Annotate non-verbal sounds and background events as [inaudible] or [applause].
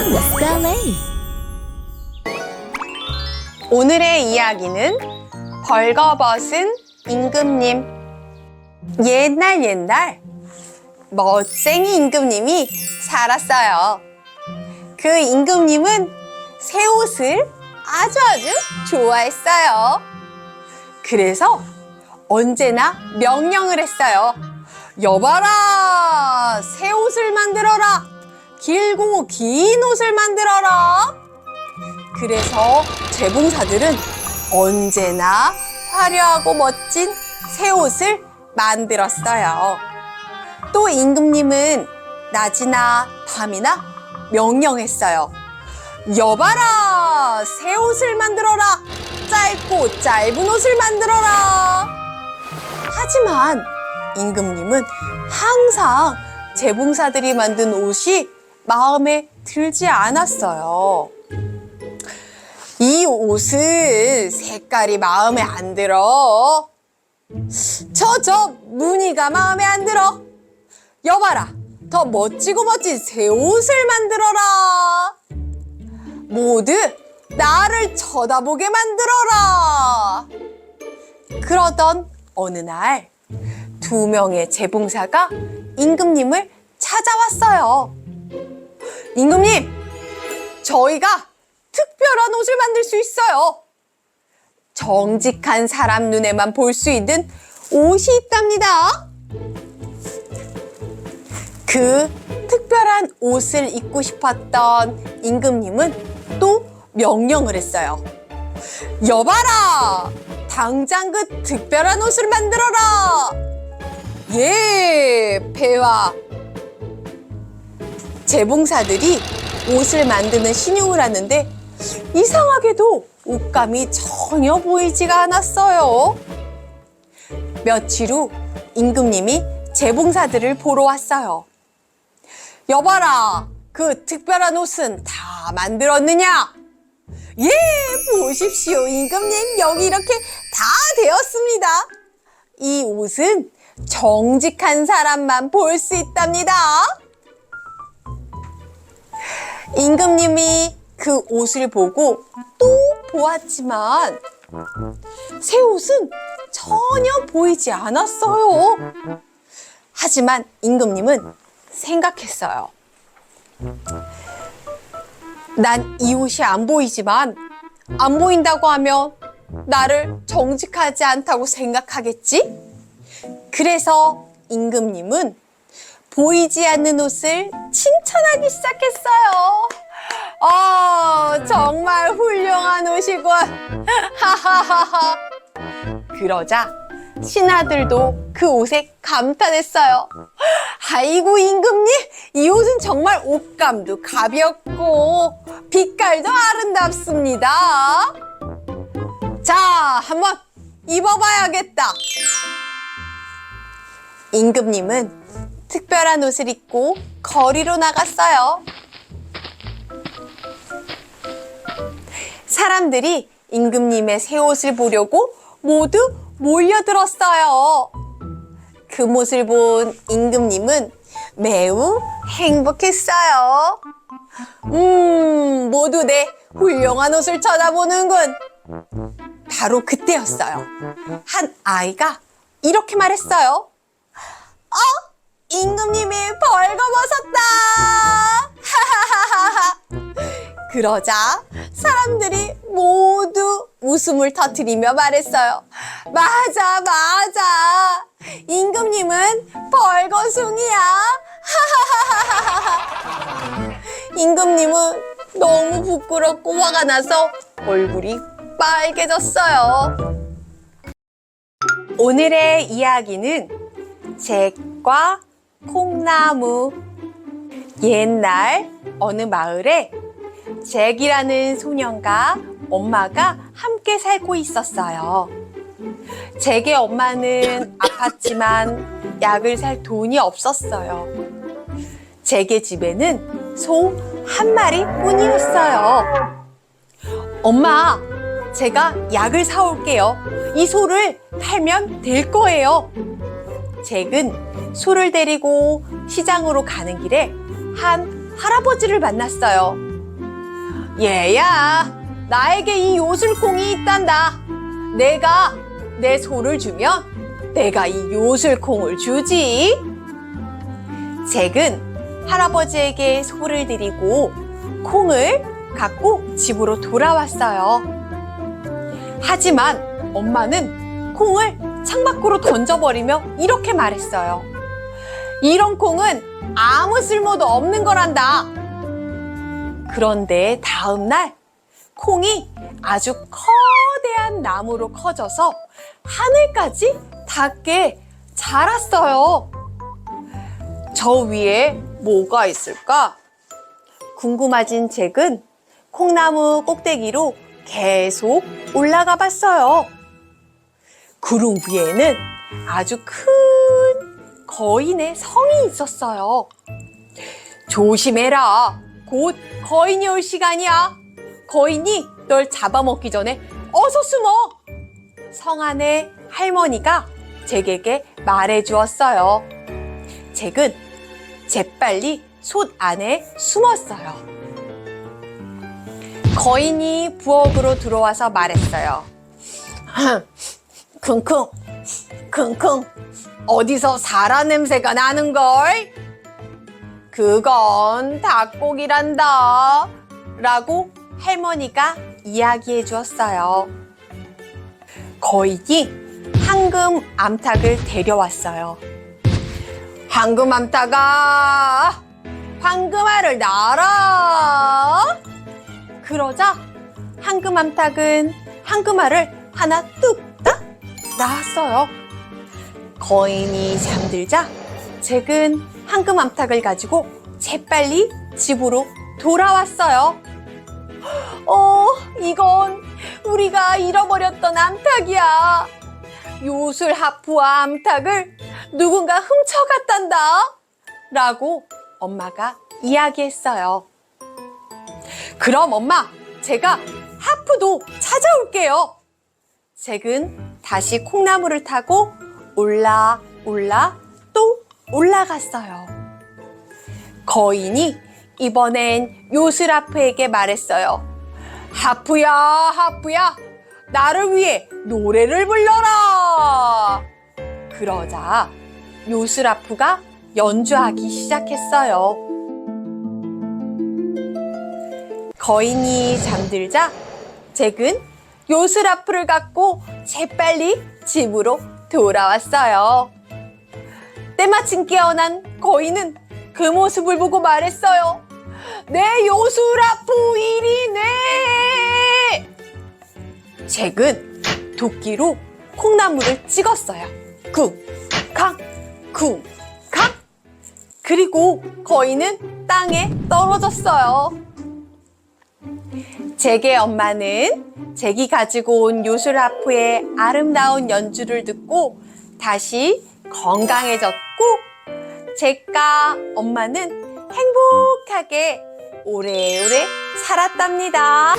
Alice Ballet. 오늘의 이야기는 벌거벗은 임금님. 옛날 옛날 멋쟁이 임금님이 살았어요. 그 임금님은 새 옷을 아주 아주 좋아했어요. 그래서 언제나 명령을 했어요. 여봐라! 새 옷을 만들어라! 길고 긴 옷을 만들어라! 그래서 재봉사들은 언제나 화려하고 멋진 새 옷을 만들었어요. 또 임금님은 낮이나 밤이나 명령했어요. 여봐라! 새 옷을 만들어라! 짧고 짧은 옷을 만들어라! 하지만 임금님은 항상 재봉사들이 만든 옷이 마음에 들지 않았어요. 이 옷은 색깔이 마음에 안 들어. 저, 저, 무늬가 마음에 안 들어. 여봐라, 더 멋지고 멋진 새 옷을 만들어라. 모두 나를 쳐다보게 만들어라. 그러던 어느 날, 두 명의 재봉사가 임금님을 찾아왔어요. 임금님, 저희가 특별한 옷을 만들 수 있어요. 정직한 사람 눈에만 볼 수 있는 옷이 있답니다. 그 특별한 옷을 입고 싶었던 임금님은 또 명령을 했어요. 여봐라! 당장 그 특별한 옷을 만들어라! 예, 배와 재봉사들이 옷을 만드는 신용을 하는데 이상하게도 옷감이 전혀 보이지가 않았어요. 며칠 후 임금님이 재봉사들을 보러 왔어요. 여봐라, 그 특별한 옷은 다 만들었느냐? 예, 보십시오, 임금님. 여기 이렇게 다 되었습니다. 이 옷은 정직한 사람만 볼 수 있답니다. 임금님이 그 옷을 보고 또 보았지만 새 옷은 전혀 보이지 않았어요. 하지만 임금님은 생각했어요. 난 이 옷이 안 보이지만 안 보인다고 하면 나를 정직하지 않다고 생각하겠지? 그래서 임금님은 보이지 않는 옷을 칭찬하기 시작했어요. 아, 정말 훌륭한 옷이군. [laughs] 하하하하. 그러자 신하들도 그 옷에 감탄했어요. 아이고 임금님, 이 옷은 정말 옷감도 가볍고 빛깔도 아름답습니다. 자, 한번 입어봐야겠다. 임금님은 특별한 옷을 입고 거리로 나갔어요. 사람들이 임금님의 새 옷을 보려고 모두 몰려들었어요. 그 모습을 본 임금님은 매우 행복했어요. 음, 모두 내 훌륭한 옷을 쳐다보는군. 바로 그때였어요. 한 아이가 이렇게 말했어요. 어? 임금님이 벌거벗었다! 하하하하! 그러자 사람들이 모두 웃음을 터뜨리며 말했어요. 맞아, 맞아. 임금님은 벌거숭이야. 하하하하하. 임금님은 너무 부끄럽고 화가 나서 얼굴이 빨개졌어요. 오늘의 이야기는 잭과 콩나무. 옛날 어느 마을에 잭이라는 소년과 엄마가 함께 살고 있었어요. 잭의 엄마는 아팠지만 약을 살 돈이 없었어요. 잭의 집에는 소 한 마리 뿐이었어요. 엄마, 제가 약을 사올게요. 이 소를 팔면 될 거예요. 잭은 소를 데리고 시장으로 가는 길에 한 할아버지를 만났어요. 얘야, 나에게 이 요술콩이 있단다. 내가 내 소를 주면 내가 이 요술콩을 주지. 잭은 할아버지에게 소를 드리고 콩을 갖고 집으로 돌아왔어요. 하지만 엄마는 콩을 창밖으로 던져버리며 이렇게 말했어요. 이런 콩은 아무 쓸모도 없는 거란다. 그런데 다음날 콩이 아주 커다란 나무로 커져서 하늘까지 닿게 자랐어요. 저 위에 뭐가 있을까? 궁금해진 잭은 콩나무 꼭대기로 계속 올라가 봤어요. 구름 위에는 아주 큰 거인의 성이 있었어요. 조심해라. 곧 거인이 올 시간이야. 거인이 널 잡아먹기 전에 어서 숨어. 성 안에 할머니가 잭에게 말해 주었어요. 잭은 재빨리 솥 안에 숨었어요. 거인이 부엌으로 들어와서 말했어요. 킁킁, 킁킁, 어디서 사라 냄새가 나는걸? 그건 닭고기란다. 라고 할머니가 이야기해 주었어요. 거인이 황금 암탉을 데려왔어요. 황금 암탉아, 황금알을 낳아라. 그러자 황금 암탉은 황금알을 하나 뚝 딱 낳았어요. 거인이 잠들자 잭은 황금 암탉을 가지고 재빨리 집으로 돌아왔어요. 어, 이건 우리가 잃어버렸던 암탉이야. 요술 하프와 암탉을 누군가 훔쳐갔단다. 라고 엄마가 이야기했어요. 그럼 엄마, 제가 하프도 찾아올게요. 잭은 다시 콩나무를 타고 올라, 올라, 또 올라갔어요. 거인이 이번엔 요술 하프에게 말했어요. 하프야, 하프야, 나를 위해 노래를 불러라! 그러자 요술 하프가 연주하기 시작했어요. 거인이 잠들자 잭은 요술 하프를 갖고 재빨리 집으로 돌아왔어요. 때마침 깨어난 거인은 그 모습을 보고 말했어요. 내 요술 하프 일이네! 잭은 도끼로 콩나물을 찍었어요. 쿵, 캉, 쿵, 캉. 그리고 거인은 땅에 떨어졌어요. 잭의 엄마는 잭이 가지고 온 요술 하프의 아름다운 연주를 듣고 다시 건강해졌고 잭과 엄마는 행복하게 오래오래 살았답니다.